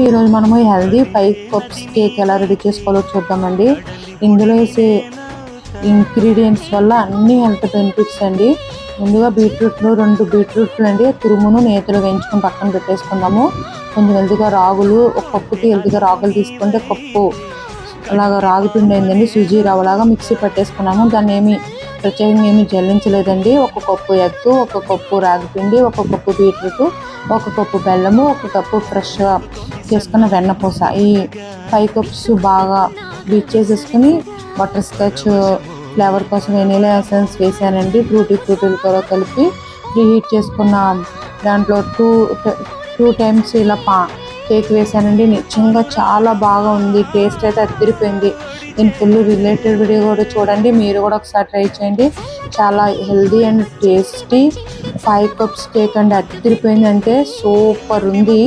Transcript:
అండి ఈరోజు మనము హెల్దీ ఫైవ్ కప్స్ కేక్ ఎలా రెడీ చేసుకోవాలో చూద్దామండి. ఇందులో వేసే ఇంగ్రీడియంట్స్ వల్ల అన్ని హెల్త్ బెనిఫిట్స్ అండి. ముందుగా బీట్రూట్లు రెండు బీట్రూట్లు అండి. తురుమును నేతలు వేయించుకొని పక్కన పెట్టేసుకుందాము. కొంచెం హెల్తీగా రాగులు ఒక కప్పుకి హెల్తీగా రాగులు తీసుకుంటే కప్పు అలాగా రాగి పిండి అయిందండి. సుజీ రవ్వలాగా మిక్సీ పట్టేసుకున్నాము. దాన్ని ఏమి ప్రత్యేకంగా ఏమి జల్లించలేదండి. ఒక కప్పు ఎత్తు ఒక కప్పు రాగి పిండి ఒక కప్పు బీట్రూట్ ఒక కప్పు బెల్లము ఒక కప్పు ఫ్రెష్గా చేసుకున్న వెన్నపూస ఈ ఫైవ్ కప్స్ బాగా బీట్ చేసేసుకుని బటర్ స్కాచ్ ఫ్లేవర్ కోసం వెనీలా ఎసెన్స్ వేసానండి. ఫ్రూటీ ఫ్రూటీలు కూడా కలిపి ప్రీహీట్ చేసుకున్న దాంట్లో టూ టూ టైమ్స్ ఇలా పా కేక్ వేసానండి. నిజంగా చాలా బాగా ఉంది. టేస్ట్ అయితే అదిరిపోయింది. దీని ఫుల్ రిలేటెడ్ వీడియో కూడా చూడండి. మీరు కూడా ఒకసారి ట్రై చేయండి. చాలా healthy and tasty five cups cake అండి అదిరిపోయింది సూపర్ ఉంది.